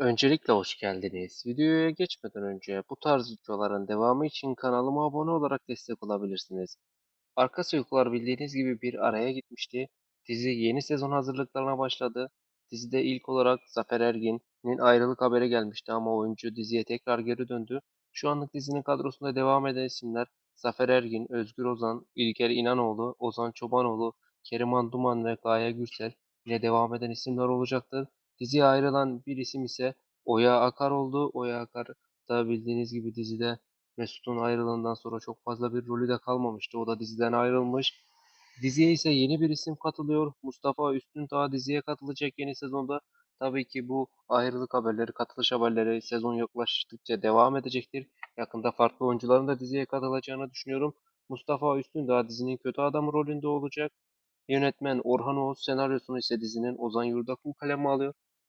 Öncelikle hoş geldiniz. Videoya geçmeden önce bu tarz videoların devamı için kanalıma abone olarak destek olabilirsiniz. Arka Sokaklar bildiğiniz gibi bir araya gitmişti. Dizi yeni sezon hazırlıklarına başladı. Dizide ilk olarak Zafer Ergin'in ayrılık haberi gelmişti ama oyuncu diziye tekrar geri döndü. Şu anlık dizinin kadrosunda devam eden isimler Zafer Ergin, Özgür Ozan, İlker İnanoğlu, Ozan Çobanoğlu, Keriman Duman ve Gaye Gürsel ile devam eden isimler olacaktır. Diziye ayrılan bir isim ise Oya Akar oldu. Oya Akar da bildiğiniz gibi dizide Mesut'un ayrılığından sonra çok fazla bir rolü de kalmamıştı. O da diziden ayrılmış. Diziye ise yeni bir isim katılıyor. Mustafa Üstündağ diziye katılacak yeni sezonda. Tabii ki bu ayrılık haberleri, katılış haberleri sezon yaklaştıkça devam edecektir. Yakında farklı oyuncuların da diziye katılacağını düşünüyorum. Mustafa Üstündağ dizinin kötü adamı rolünde olacak. Yönetmen Orhan Oğuz, senaryosunu ise dizinin Ozan Yurdakul kaleme alıyor.